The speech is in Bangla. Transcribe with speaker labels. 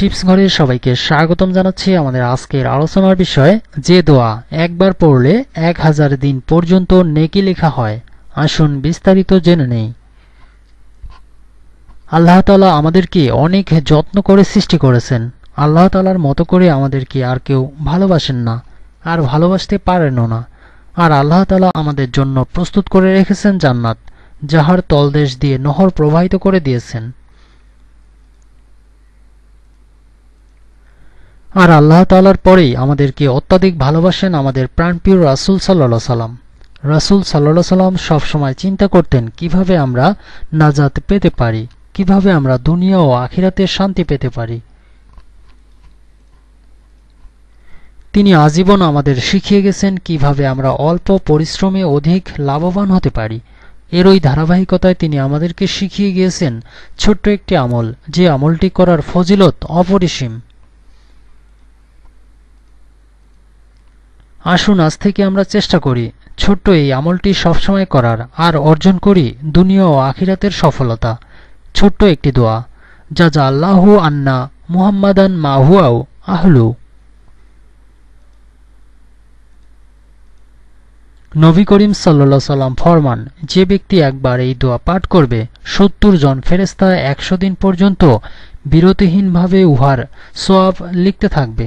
Speaker 1: টিপস ঘরে সবাইকে স্বাগতম জানাচ্ছি আমাদের আজকের আলোচনার বিষয় যে দোয়া একবার পড়লে এক হাজার দিন পর্যন্ত নেকি লেখা হয়। আসুন বিস্তারিত জেনে নেই। আল্লাহ তালা আমাদেরকে অনেক যত্ন করে সৃষ্টি করেছেন। আল্লাহ তালার মতো করে আমাদেরকে আর কেউ ভালোবাসেন না, আর ভালোবাসতে পারেনও না। আর আল্লাহ তালা আমাদের জন্য প্রস্তুত করে রেখেছেন জান্নাত, যাহার তলদেশ দিয়ে নহর প্রবাহিত করে দিয়েছেন। আর আল্লাহ তালার পরেই আমাদেরকে অত্যাধিক ভালোবাসেন আমাদের প্রাণপ্রিয় রাসুল সাল্লা সাল্লাম রাসুল সাল্লা সাল্লাম সবসময় চিন্তা করতেন, কীভাবে আমরা নাজাত পেতে পারি? কীভাবে আমরা দুনিয়া ও আখিরাতে শান্তি পেতে পারি? তিনি আজীবন আমাদের শিখিয়ে গেছেন কীভাবে আমরা অল্প পরিশ্রমে অধিক লাভবান হতে পারি। এর ওই ধারাবাহিকতায় তিনি আমাদেরকে শিখিয়ে গিয়েছেন, ছোট্ট একটি আমল, যে আমলটি করার ফজিলত অপরিসীম। আসুন আজ থেকে আমরা চেষ্টা করি ছোট্ট এই আমলটি সবসময় করার, আর অর্জন করি দুনিয়া ও আখিরাতের সফলতা। ছোট্ট একটি দোয়া। যা যা আল্লাহু আন্না মুহাম্মাদান মাহুয়াও আহলু। নবী করিম সাল্লা সাল্লাম ফরমান, যে ব্যক্তি একবার এই দোয়া পাঠ করবে, সত্তর জন ফেরেস্তা একশো দিন পর্যন্ত বিরতিহীনভাবে উহার সোয়াব লিখতে থাকবে।